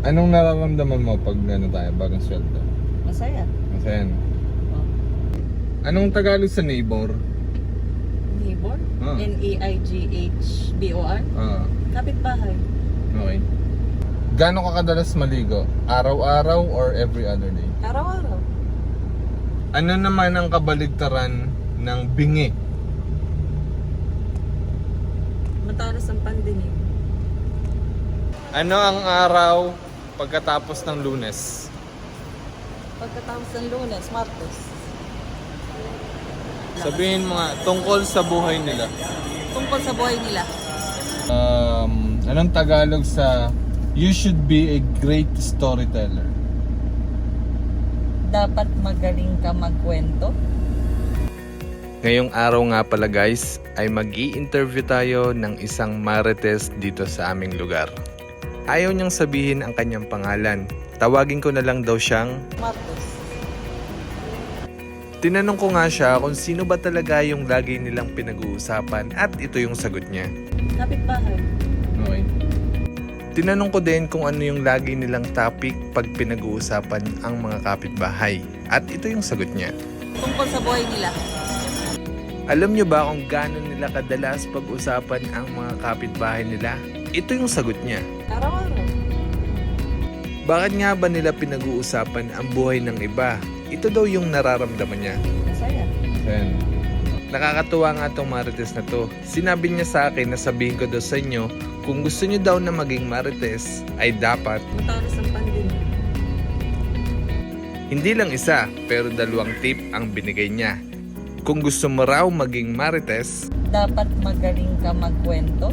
Anong nararamdaman mo pag ano tayo, bagong sweldo? Masaya. Masaya no? Oh. Anong Tagalog sa neighbor? Neighbor? Ah. N-E-I-G-H-B-O-R? Ah, Kapitbahay. okay. Gano'n ka kadalas maligo? Araw-araw or every other day? Araw-araw. Ano naman ang kabaligtaran ng bingi? Matalas ang pandinig. Ano ang araw pagkatapos ng lunes? Pagkatapos ng lunes, martes. Sabihin mo nga, tungkol sa buhay nila. Tungkol sa buhay nila. Um, anong Tagalog sa You should be a great storyteller? Dapat magaling ka magkwento. Ngayong araw nga pala guys, ay mag interview tayo ng isang marites dito sa aming lugar. Ayaw niyang sabihin ang kanyang pangalan. Tawagin ko na lang daw siyang Martes. Tinanong ko nga siya kung sino ba talaga yung lagi nilang pinag-uusapan at ito yung sagot niya. Kapitbahay. Okay. Tinanong ko din kung ano yung lagi nilang topic pag pinag-uusapan ang mga kapitbahay at ito yung sagot niya. Tungkol sa buhay nila. Alam nyo ba kung gano'n nila kadalas pag-usapan ang mga kapitbahay nila? Ito yung sagot niya. Araw-araw. Bakit nga ba nila pinag-uusapan ang buhay ng iba? Ito daw yung nararamdaman niya. Masaya. Then, Nakakatuwa nga tong marites na to. Sinabi niya sa akin na sabihin ko daw sa inyo, kung gusto niyo daw na maging marites, ay dapat Matalas ang pandinig. hindi lang isa, pero dalawang tip ang binigay niya. Kung gusto mo raw maging marites, Dapat magaling ka magkwento.